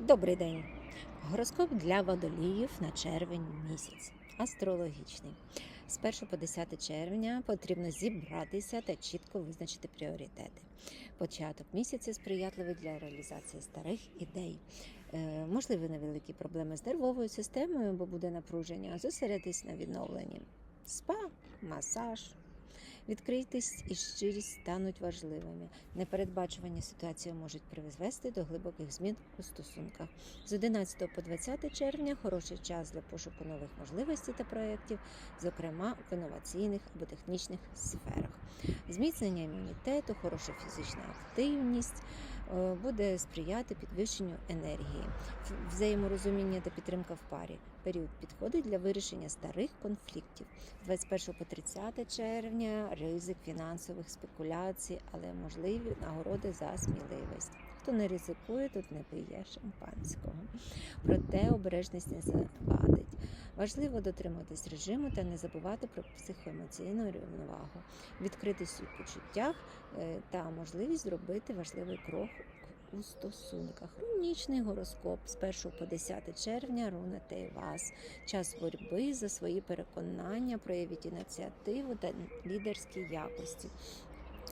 Добрий день! Гороскоп для водоліїв на червень місяць. Астрологічний. З 1 по 10 червня потрібно зібратися та чітко визначити пріоритети. Початок місяця сприятливий для реалізації старих ідей. Е, можливі невеликі проблеми з нервовою системою, бо буде напруження. Зосередитись на відновленні. Спа, масаж. Відкритість і щирість стануть важливими. Непередбачувані ситуації можуть призвести до глибоких змін у стосунках. З 11 по 20 червня хороший час для пошуку нових можливостей та проєктів, зокрема в інноваційних або технічних сферах. Зміцнення імунітету, хороша фізична активність буде сприяти підвищенню енергії, взаєморозуміння та підтримка в парі. Період підходить для вирішення старих конфліктів. З 21 по 30 червня ризик фінансових спекуляцій, але можливі нагороди за сміливість. Хто не ризикує, тут не пиє шампанського. Проте обережність не завадить. Важливо дотримуватись режиму та не забувати про психоемоційну рівновагу, відкритість у почуттях е, та можливість зробити важливий крок у стосунках. Рунічний гороскоп з 1 по 10 червня руна Тейвас. Час боротьби за свої переконання, проявіть ініціативу та лідерські якості.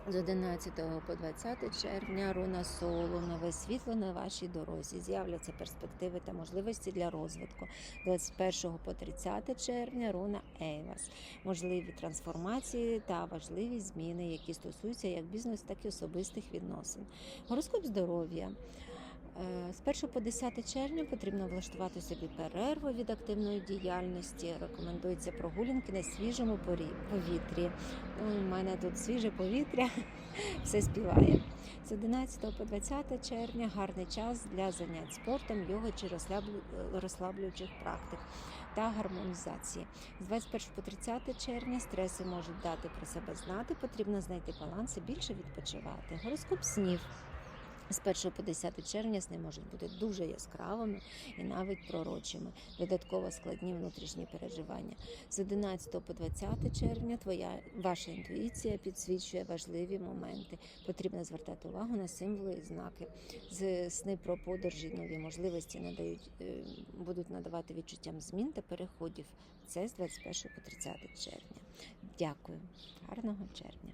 З 11 по 20 червня руна соло, нове світло на вашій дорозі. З'являться перспективи та можливості для розвитку. 21 по 30 червня руна Ейвас. Можливі трансформації та важливі зміни, які стосуються як бізнесу, так і особистих відносин. Гороскоп здоров'я. Е, З 1 по 10 червня потрібно влаштувати собі перерву від активної діяльності. Рекомендується прогулянки на свіжому повітрі. Ну, У мене тут свіже повітря, все співає. З 11 по 20 червня гарний час для занять спортом, йога чи розслаблюючих практик та гармонізації. З 21 по 30 червня стреси можуть дати про себе знати. Потрібно знайти баланс і більше відпочивати. Гороскоп снів. З 1 по 10 червня сни можуть бути дуже яскравими і навіть пророчими, додатково складні внутрішні переживання. З 11 по 20 червня твоя ваша інтуїція підсвічує важливі моменти. Потрібно звертати увагу на символи і знаки. З сни про подорожі нові можливості надають е, будуть надавати відчуттям змін та переходів. Це з 21 по 30 червня. Дякую, гарного червня.